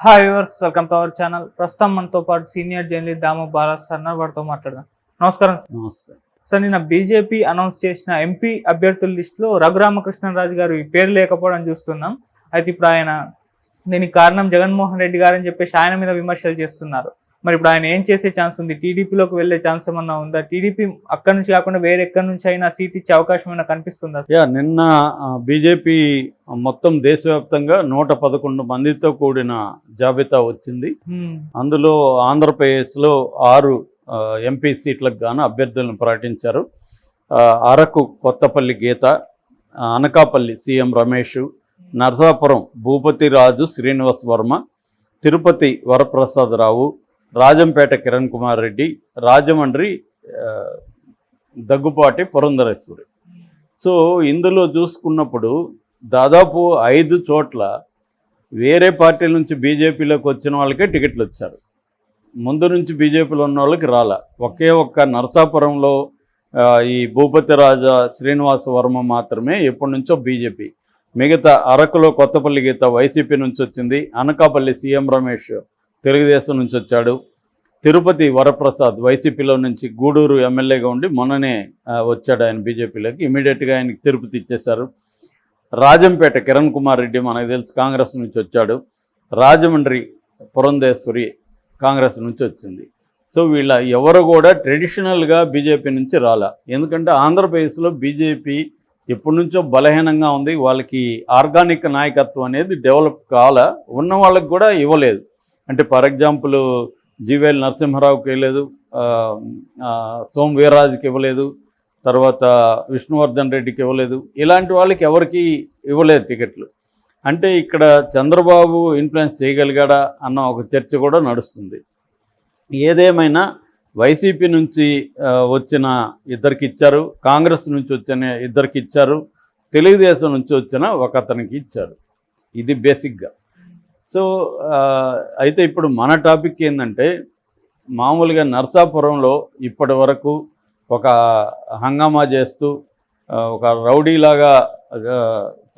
Hi viewers welcome to our channel ప్రస్తుతం మనతో పాటు senior journalist Damu Bala sir వారితో మాట్లాడదాం. నమస్కారం సార్ నమస్తే. సార్ నిన్న బీజేపీ అనౌన్స్ చేసిన ఎంపీ అభ్యర్థుల లిస్టులో రఘురామకృష్ణరాజు గారు ఈ పేరు లేకపోవడం చూస్తున్నాం. అయితే ఇప్పుడు ఆయన దీనికి కారణం జగన్మోహన్ రెడ్డి గారు అని చెప్పేసి ఆయన మీద విమర్శలు చేస్తున్నారు. మరి ఇప్పుడు ఆయన ఏం చేసే ఛాన్స్ ఉంది టీడీపీలోకి వెళ్ళే ఛాన్స్ ఏమన్నా ఉందా టీడీపీ అక్కడి నుంచి కాకుండా వేరే ఎక్కడి నుంచి అయినా సీట్ ఇచ్చే అవకాశం ఏమైనా కనిపిస్తుందా? యా నిన్న బీజేపీ మొత్తం దేశవ్యాప్తంగా నూట పదకొండు మందితో కూడిన జాబితా వచ్చింది. అందులో ఆంధ్రప్రదేశ్లో ఆరు ఎంపీ సీట్లకు గాను అభ్యర్థులను ప్రకటించారు Araku Kothapalli Geetha Anakapalli C M Ramesh Narasapuram Bhupathi Raju Srinivas Varma Tirupati Varaprasada Rao Rajampet Kiran Kumar Reddy Rajahmundry Daggubati Purandeswari. So ఇందులో చూసుకున్నప్పుడు దాదాపు ఐదు చోట్ల వేరే పార్టీల నుంచి బీజేపీలోకి వచ్చిన వాళ్ళకే టికెట్లు వచ్చారు. ముందు నుంచి బీజేపీలో ఉన్న వాళ్ళకి రాలా. ఒకే ఒక్క నరసాపురంలో ఈ భూపతి రాజా శ్రీనివాస వర్మ మాత్రమే ఎప్పటి నుంచో బీజేపీ. మిగతా అరకులో కొత్తపల్లి గీత వైసీపీ నుంచి వచ్చింది. అనకాపల్లి సీఎం రమేష్ తెలుగుదేశం నుంచి వచ్చాడు. తిరుపతి వరప్రసాద్ వైసీపీలో నుంచి గూడూరు ఎమ్మెల్యేగా ఉండి మొన్ననే వచ్చాడు ఆయన బీజేపీలోకి. ఇమీడియట్గా ఆయనకి తిరుపతి ఇచ్చేశారు. రాజంపేట కిరణ్ కుమార్ రెడ్డి మనకు తెలుసు కాంగ్రెస్ నుంచి వచ్చాడు. రాజమండ్రి పురంధేశ్వరి కాంగ్రెస్ నుంచి వచ్చింది. సో వీళ్ళ ఎవరు కూడా ట్రెడిషనల్గా బీజేపీ నుంచి రాలా. ఎందుకంటే ఆంధ్రప్రదేశ్లో బీజేపీ ఎప్పటి నుంచో బలహీనంగా ఉంది. వాళ్ళకి ఆర్గానిక్ నాయకత్వం అనేది డెవలప్ కాల ఉన్న వాళ్ళకి కూడా ఇవ్వలేదు. అంటే ఫర్ ఎగ్జాంపుల్ జీవేల్ నరసింహారావుకి ఇవ్వలేదు ఆ, సోమ్ వీర్రాజుకి ఇవ్వలేదు తర్వాత విష్ణువర్ధన్ రెడ్డికి ఇవ్వలేదు. ఇలాంటి వాళ్ళకి ఎవరికి ఇవ్వలేదు టికెట్లు. అంటే ఇక్కడ చంద్రబాబు ఇన్ఫ్లుయెన్స్ చేయగలిగాడా అన్న ఒక చర్చ కూడా నడుస్తుంది. ఏదేమైనా వైసీపీ నుంచి వచ్చిన ఇద్దరికి ఇచ్చారు కాంగ్రెస్ నుంచి వచ్చిన ఇద్దరికి ఇచ్చారు తెలుగుదేశం నుంచి వచ్చిన ఒక అతనికి ఇచ్చారు. ఇది బేసిక్గా. సో అయితే ఇప్పుడు మన టాపిక్ ఏంటంటే మామూలుగా నర్సాపురంలో ఇప్పటి వరకు ఒక హంగామా చేస్తూ ఒక రౌడీలాగా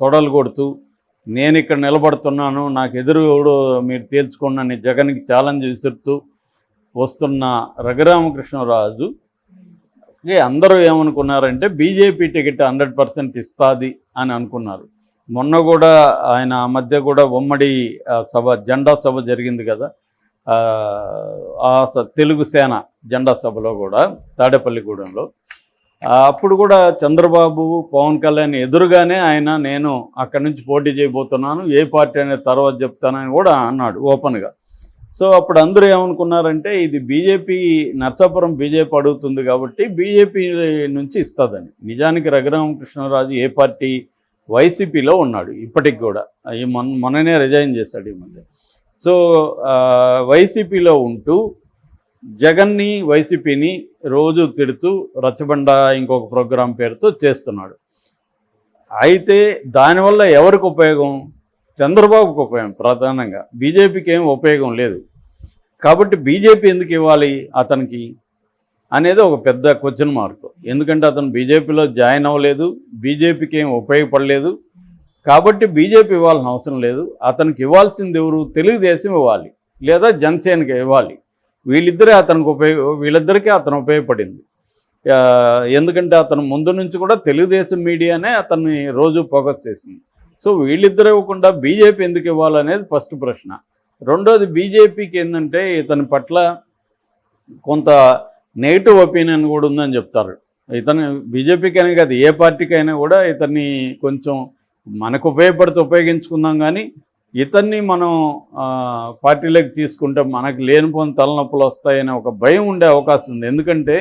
తొడలు కొడుతూ నేను ఇక్కడ నిలబడుతున్నాను నాకు ఎదురు మీరు తేల్చుకున్న జగన్కి ఛాలెంజ్ విసురుతూ వస్తున్న రఘురామకృష్ణరాజు అందరూ ఏమనుకున్నారంటే బీజేపీ టికెట్ హండ్రెడ్ పర్సెంట్ ఇస్తుంది అని అనుకున్నారు. మొన్న కూడా ఆయన ఆ మధ్య కూడా ఉమ్మడి సభ జెండా సభ జరిగింది కదా. ఆ, తెలుగు సేన జెండా సభలో కూడా తాడేపల్లిగూడెంలో. అప్పుడు కూడా చంద్రబాబు పవన్ కళ్యాణ్ ఎదురుగానే ఆయన నేను అక్కడి నుంచి పోటీ చేయబోతున్నాను ఏ పార్టీ అనేది తర్వాత చెప్తానని కూడా అన్నాడు ఓపెన్గా సో అప్పుడు అందరూ ఏమనుకున్నారంటే ఇది బీజేపీ నర్సాపురం బీజేపీ అడుగుతుంది కాబట్టి బీజేపీ నుంచి ఇస్తుందని. నిజానికి రఘురామకృష్ణరాజు ఏ పార్టీ వైసీపీలో ఉన్నాడు ఇప్పటికి కూడా. ఈ మొన్న మొన్ననే రిజైన్ చేశాడు ఈ మధ్య. సో వైసీపీలో ఉంటూ జగన్ని వైసీపీని రోజు తిడుతూ రచ్చబండ ఇంకొక ప్రోగ్రాం పేరుతో చేస్తున్నాడు. అయితే దానివల్ల ఎవరికి ఉపయోగం? చంద్రబాబుకు ఉపయోగం ప్రధానంగా. బీజేపీకి ఏం ఉపయోగం లేదు. కాబట్టి బీజేపీ ఎందుకు ఇవ్వాలి అతనికి? అనేది ఒక పెద్ద క్వశ్చన్ మార్క్ ఎందుకంటే అతను బీజేపీలో జాయిన్ అవ్వలేదు బీజేపీకి ఏం ఉపయోగపడలేదు. కాబట్టి బీజేపీ ఇవ్వాల్సిన అవసరం లేదు. అతనికి ఇవ్వాల్సింది ఎవరు? తెలుగుదేశం ఇవ్వాలి. లేదా జనసేనకి ఇవ్వాలి. వీళ్ళిద్దరే అతనికి ఉపయోగ వీళ్ళిద్దరికీ అతను ఉపయోగపడింది. ఎందుకంటే అతను ముందు నుంచి కూడా తెలుగుదేశం మీడియానే అతన్ని రోజు ఫోకస్ చేసింది. సో వీళ్ళిద్దరు ఇవ్వకుండా బీజేపీ ఎందుకు ఇవ్వాలనేది ఫస్ట్ ప్రశ్న. రెండోది బీజేపీకి ఏంటంటే ఇతని పట్ల కొంత నెగిటివ్ ఒపీనియన్ కూడా ఉందని చెప్తారు. ఇతను బీజేపీకి అయినా కాదు ఏ పార్టీకైనా కూడా ఇతన్ని కొంచెం మనకు ఉపయోగపడితే ఉపయోగించుకుందాం కానీ ఇతన్ని మనం పార్టీలోకి తీసుకుంటే మనకు లేనిపోని తలనొప్పులు వస్తాయనే ఒక భయం ఉండే అవకాశం ఉంది. ఎందుకంటే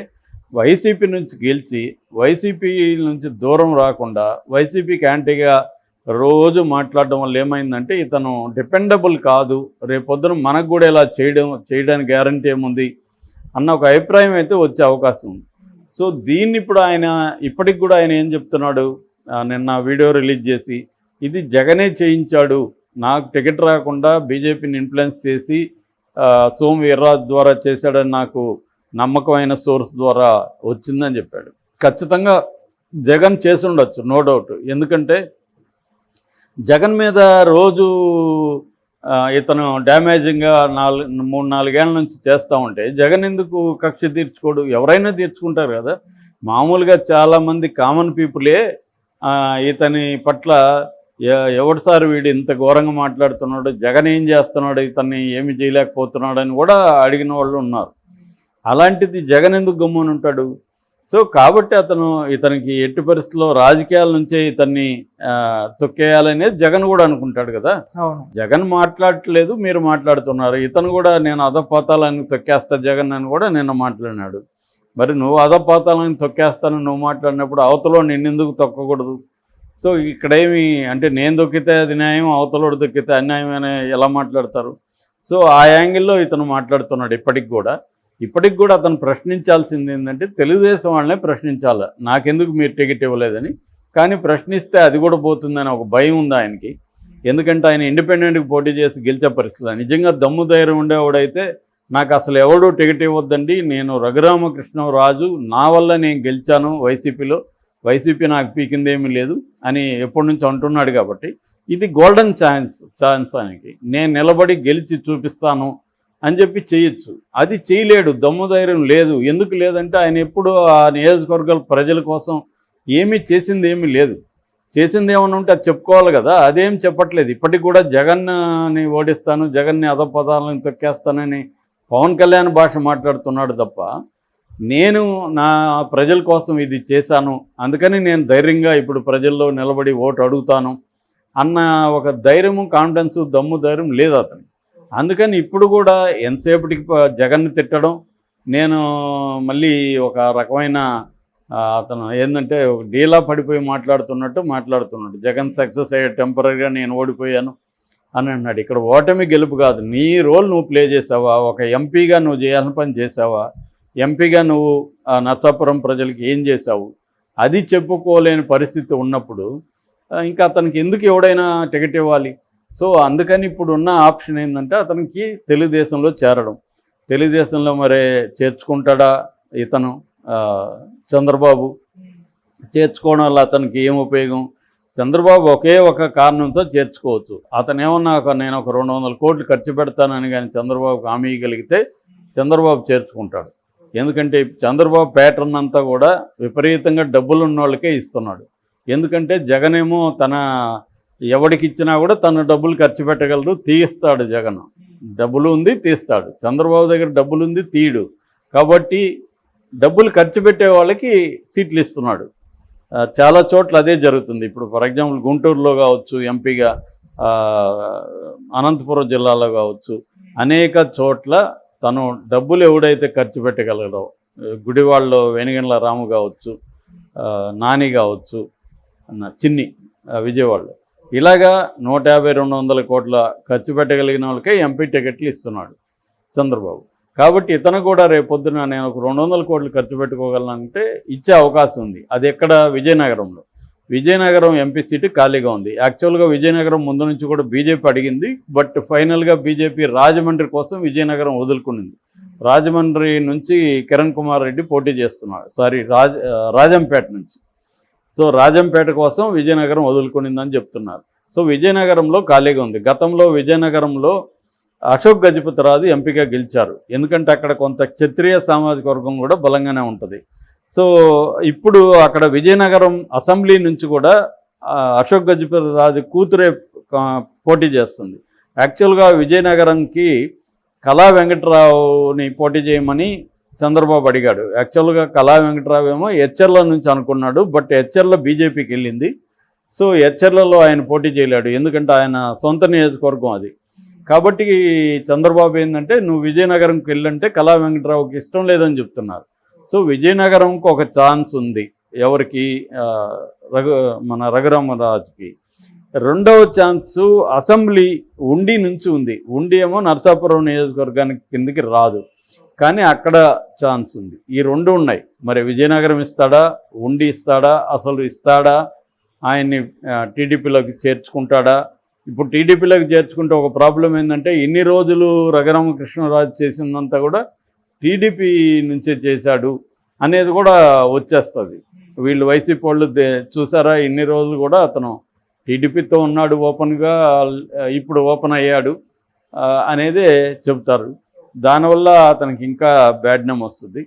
వైసీపీ నుంచి గెలిచి వైసీపీ నుంచి దూరం రాకుండా వైసీపీకి యాంటీగా రోజు మాట్లాడడం వల్ల ఏమైందంటే ఇతను డిపెండబుల్ కాదు. రేపొద్దున మనకు కూడా ఇలా చేయడం చేయడానికి గ్యారంటీ ఏముంది? అన్న ఒక అభిప్రాయం అయితే వచ్చే అవకాశం ఉంది. సో దీన్ని ఇప్పుడు ఆయన ఇప్పటికి కూడా ఆయన ఏం చెప్తున్నాడు? నిన్న వీడియో రిలీజ్ చేసి ఇది జగనే చేయించాడు నాకు టికెట్ రాకుండా బీజేపీని ఇన్ఫ్లుయెన్స్ చేసి ఆ, సోమ్ వీర్రాజ్ ద్వారా చేశాడని నాకు నమ్మకమైన సోర్స్ ద్వారా వచ్చిందని చెప్పాడు. ఖచ్చితంగా జగన్ చేసి ఉండొచ్చు నో డౌట్. ఎందుకంటే జగన్ మీద రోజు ఇతను డ్యామేజింగ్గా నాలుగు మూడు నాలుగేళ్ళ నుంచి చేస్తూ ఉంటే జగన్ ఎందుకు కక్ష తీర్చుకోడు? ఎవరైనా తీర్చుకుంటారు కదా. మామూలుగా చాలామంది కామన్ పీపులే ఇతని పట్ల ఎ- ఎవడు సార్ వీడు ఇంత ఘోరంగా మాట్లాడుతున్నాడు? జగన్ ఏం చేస్తున్నాడు? ఇతన్ని ఏమి చేయలేకపోతున్నాడు అని కూడా అడిగిన వాళ్ళు ఉన్నారు. అలాంటిది జగన్ ఎందుకు గమ్మునుంటాడు? సో కాబట్టి అతను ఇతనికి ఎట్టి పరిస్థితుల్లో రాజకీయాల నుంచే ఇతన్ని తొక్కేయాలనేది జగన్ కూడా అనుకుంటాడు కదా. జగన్ మాట్లాడట్లేదు మీరు మాట్లాడుతున్నారు. ఇతను కూడా నేను అధపాతాలని తొక్కేస్తా జగన్ అని కూడా నిన్న మాట్లాడినాడు. మరి నువ్వు అధపాతాలని తొక్కేస్తాను నువ్వు మాట్లాడినప్పుడు అవతలో నిన్నెందుకు తొక్కకూడదు? సో ఇక్కడేమి అంటే నేను దొక్కితే అది న్యాయం అవతలోడు దొక్కితే అన్యాయం అని ఎలా మాట్లాడతారు? సో ఆ యాంగిల్లో ఇతను మాట్లాడుతున్నాడు ఇప్పటికి కూడా. ఇప్పటికి కూడా అతను ప్రశ్నించాల్సింది ఏంటంటే తెలుగుదేశం వాళ్ళనే ప్రశ్నించాలి. నాకెందుకు మీరు టికెట్ ఇవ్వలేదని. కానీ ప్రశ్నిస్తే అది కూడా పోతుందని ఒక భయం ఉంది ఆయనకి. ఎందుకంటే ఆయన ఇండిపెండెంట్కి పోటీ చేసి గెలిచే పరిస్థితి నిజంగా దమ్ము ధైర్యం ఉండేవాడైతే నాకు అసలు ఎవడూ టికెట్ ఇవ్వద్దండి. నేను రఘురామకృష్ణరాజు నా వల్ల నేను గెలిచాను వైసీపీలో. వైసీపీ నాకు పీకిందేమీ లేదు అని ఎప్పటి నుంచి అంటున్నాడు కాబట్టి. ఇది గోల్డెన్ ఛాన్స్ ఛాన్స్ ఆయనకి. నేను నిలబడి గెలిచి చూపిస్తాను అని చెప్పి చేయొచ్చు. అది చేయలేడు దమ్ము ధైర్యం లేదు. ఎందుకు లేదంటే ఆయన ఎప్పుడు ఆ నియోజకవర్గాల ప్రజల కోసం ఏమీ చేసింది ఏమీ లేదు. చేసింది ఏమన్నా ఉంటే అది చెప్పుకోవాలి కదా. అదేం చెప్పట్లేదు. ఇప్పటికి కూడా జగన్ని ఓడిస్తాను జగన్ని అధపదాలను తొక్కేస్తానని పవన్ కళ్యాణ్ భాష మాట్లాడుతున్నాడు తప్ప నేను నా ప్రజల కోసం ఇది చేశాను. అందుకని నేను ధైర్యంగా ఇప్పుడు ప్రజల్లో నిలబడి ఓటు అడుగుతాను అన్న ఒక ధైర్యము కాన్ఫిడెన్స్ దమ్ము ధైర్యం లేదు అతనికి. అందుకని ఇప్పుడు కూడా ఎంతసేపటికి జగన్ని తిట్టడం నేను మళ్ళీ ఒక రకమైన అతను ఏంటంటే డీలా పడిపోయి మాట్లాడుతున్నట్టు మాట్లాడుతున్నాడు. జగన్ సక్సెస్ అయ్యే టెంపరీగా నేను ఓడిపోయాను అని అన్నాడు. ఇక్కడ ఓటమి గెలుపు కాదు. నీ రోల్ నువ్వు ప్లే చేసావా? ఒక ఎంపీగా నువ్వు చేయాల్సిన పని చేసావా? ఎంపీగా నువ్వు ఆ, నర్సాపురం ప్రజలకి ఏం చేసావు? అది చెప్పుకోలేని పరిస్థితి ఉన్నప్పుడు ఇంకా అతనికి ఎందుకు ఎవడైనా టికెట్ ఇవ్వాలి? సో అందుకని ఇప్పుడు ఉన్న ఆప్షన్ ఏంటంటే అతనికి తెలుగుదేశంలో చేరడం. తెలుగుదేశంలో మరి చేర్చుకుంటాడా ఇతను? చంద్రబాబు చేర్చుకోవడం వల్ల అతనికి ఏం ఉపయోగం? చంద్రబాబు ఒకే ఒక కారణంతో చేర్చుకోవచ్చు. అతను ఏమన్నా ఒక నేను ఒక రెండు వందల కోట్లు ఖర్చు పెడతానని కానీ చంద్రబాబుకు హామీ ఇవ్వగలిగితే చంద్రబాబు చేర్చుకుంటాడు. ఎందుకంటే చంద్రబాబు ప్యాటర్న్ అంతా కూడా విపరీతంగా డబ్బులు ఉన్న వాళ్ళకే ఇస్తున్నాడు. ఎందుకంటే జగన్ ఏమో తన ఎవడికిచ్చినా కూడా తను డబ్బులు ఖర్చు పెట్టగలరు తీస్తాడు జగన్. డబ్బులు ఉంది తీస్తాడు. చంద్రబాబు దగ్గర డబ్బులు ఉంది తీయడు కాబట్టి డబ్బులు ఖర్చు పెట్టే వాళ్ళకి సీట్లు ఇస్తున్నాడు. చాలా చోట్ల అదే జరుగుతుంది. ఇప్పుడు ఫర్ ఎగ్జాంపుల్ గుంటూరులో కావచ్చు ఎంపీగా అనంతపురం జిల్లాలో కావచ్చు అనేక చోట్ల తను డబ్బులు ఎవడైతే ఖర్చు పెట్టగలడో గుడివాళ్ళలో వెనుగండ్ల రాము కావచ్చు నాని కావచ్చు చిన్ని విజయవాడలో. ఇలాగా నూట యాభై రెండు వందల కోట్ల ఖర్చు పెట్టగలిగిన వాళ్ళకే ఎంపీ టికెట్లు ఇస్తున్నాడు చంద్రబాబు. కాబట్టి ఇతను కూడా రేపొద్దున నేను ఒక రెండు వందల కోట్లు ఖర్చు పెట్టుకోగలనంటే ఇచ్చే అవకాశం ఉంది. అది ఎక్కడ? విజయనగరంలో. విజయనగరం ఎంపీ సీటు ఖాళీగా ఉంది. యాక్చువల్గా విజయనగరం ముందు నుంచి కూడా బీజేపీ అడిగింది. బట్ ఫైనల్గా బీజేపీ రాజమండ్రి కోసం విజయనగరం వదులుకునింది. రాజమండ్రి నుంచి కిరణ్ కుమార్ రెడ్డి పోటీ చేస్తున్నాడు సారీ రాజ రాజంపేట నుంచి. సో రాజంపేట కోసం విజయనగరం వదులుకునిందని చెప్తున్నారు. సో విజయనగరంలో ఖాళీగా ఉంది. గతంలో విజయనగరంలో అశోక్ గజపతిరాజు ఎంపీగా గెలిచారు. ఎందుకంటే అక్కడ కొంత క్షత్రియ సామాజిక వర్గం కూడా బలంగానే ఉంటుంది. సో ఇప్పుడు అక్కడ విజయనగరం అసెంబ్లీ నుంచి కూడా అశోక్ గజపతిరాజు కూతురే పోటీ చేస్తుంది. యాక్చువల్గా విజయనగరంకి కళా వెంకట్రావుని పోటీ చేయమని చంద్రబాబు అడిగాడు. యాక్చువల్గా కళా వెంకట్రావు ఏమో హెచ్ఎర్ల నుంచి అనుకున్నాడు బట్ హెచ్ఎర్ల బీజేపీకి వెళ్ళింది. సో హెచ్ఎర్లలో ఆయన పోటీ చేయలేడు. ఎందుకంటే ఆయన సొంత నియోజకవర్గం అది. కాబట్టి చంద్రబాబు ఏంటంటే నువ్వు విజయనగరంకి వెళ్ళంటే కళా వెంకట్రావుకి ఇష్టం లేదని చెప్తున్నారు. సో విజయనగరంకి ఒక ఛాన్స్ ఉంది ఎవరికి? రఘు మన రఘురామరాజుకి. రెండవ ఛాన్సు అసెంబ్లీ ఉండి నుంచి ఉంది. ఉండి ఏమో నరసాపురం నియోజకవర్గానికి కిందికి రాదు. కానీ అక్కడ ఛాన్స్ ఉంది. ఈ రెండు ఉన్నాయి. మరి విజయనగరం ఇస్తాడా? ఉండి ఇస్తాడా? అసలు ఇస్తాడా? ఆయన్ని టీడీపీలోకి చేర్చుకుంటాడా? ఇప్పుడు టీడీపీలోకి చేర్చుకుంటే ఒక ప్రాబ్లం ఏంటంటే ఇన్ని రోజులు రఘురామకృష్ణరాజు చేసిందంతా కూడా టీడీపీ నుంచే చేశాడు అనేది కూడా వచ్చేస్తుంది. వీళ్ళు వైసీపీ వాళ్ళు చూసారా? ఇన్ని రోజులు కూడా అతను టీడీపీతో ఉన్నాడు ఓపెన్గా ఇప్పుడు ఓపెన్ అయ్యాడు అనేది చెబుతారు దానివల్ల అతనికి ఇంకా బ్యాడ్ నేమ్ వస్తుంది.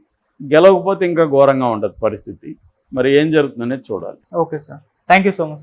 గెలవకపోతే ఇంకా ఘోరంగా ఉండదు పరిస్థితి. మరి ఏం జరుగుతుందనేది చూడాలి. Okay sir. Thank you so much.